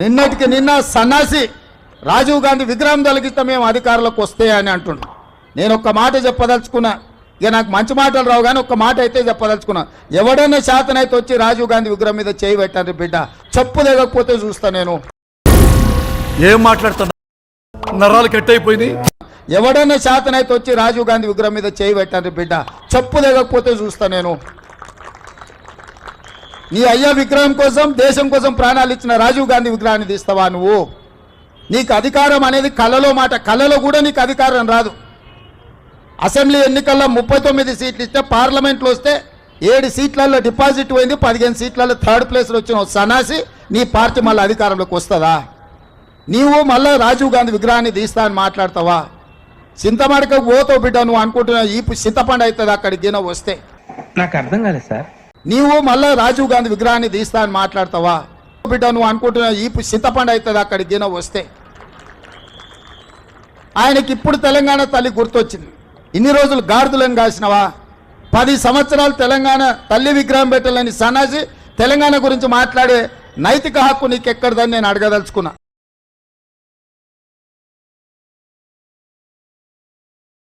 నిన్నటికి నిన్న సన్నాసి రాజీవ్ గాంధీ విగ్రహం తొలగిస్తే మేము అధికారంలోకి వస్తే అని అంటుండు నేను ఒక్క మాట చెప్పదలుచుకున్నా. ఇక నాకు మంచి మాటలు రావు కానీ ఒక్క మాట అయితే చెప్పదలుచుకున్నా. ఎవడైనా శాతనైతే వచ్చి రాజీవ్ గాంధీ విగ్రహం మీద చేయి పెట్టండి బిడ్డ. చెప్పు దిగకపోతే చూస్తా నేను. ఏం మాట్లాడుతున్నా? నరాలు కట్ అయిపోయినాయి ఎవడైనా శాతనైతే వచ్చి రాజీవ్ గాంధీ విగ్రహం మీద చేయి పెట్టండి బిడ్డ. చెప్పు దిగకపోతే చూస్తా నేను. నీ అయ్యా విగ్రహం కోసం దేశం కోసం ప్రాణాలు ఇచ్చిన రాజీవ్ గాంధీ విగ్రహాన్ని తీస్తావా నువ్వు? నీకు అధికారం అనేది కళలో మాట కళలో కూడా నీకు అధికారం రాదు. అసెంబ్లీ ఎన్నికల్లో ముప్పై తొమ్మిది సీట్లు ఇస్తే పార్లమెంట్లో వస్తే ఏడు సీట్లలో డిపాజిట్ పోయింది పదిహేను సీట్లలో థర్డ్ ప్లేస్లో వచ్చిన సన్నాసి నీ పార్టీ మళ్ళీ అధికారంలోకి వస్తుందా? నీవు మళ్ళీ రాజీవ్ గాంధీ విగ్రహాన్ని తీస్తా అని మాట్లాడతావా? చింతమడక ఓతో బిడ్డ నువ్వు అనుకుంటున్నావు ఈ చింతపండు అవుతుంది అక్కడికి వస్తే. నాకు అర్థం కాలేదు సార్. నీవు మళ్ళీ రాజీవ్ గాంధీ విగ్రహాన్ని తీస్తా అని మాట్లాడతావా? బిడ్డ నువ్వు అనుకుంటున్నావు ఈ చింతపండు అవుతుంది అక్కడికి దినం వస్తే. ఆయనకి ఇప్పుడు తెలంగాణ తల్లి గుర్తొచ్చింది. ఇన్ని రోజులు గాడిదలను కాసినవా? పది సంవత్సరాలు తెలంగాణ తల్లి విగ్రహం పెట్టాలని సన్నాసి తెలంగాణ గురించి మాట్లాడే నైతిక హక్కు నీకు ఎక్కడదని నేను అడగదలుచుకున్నా.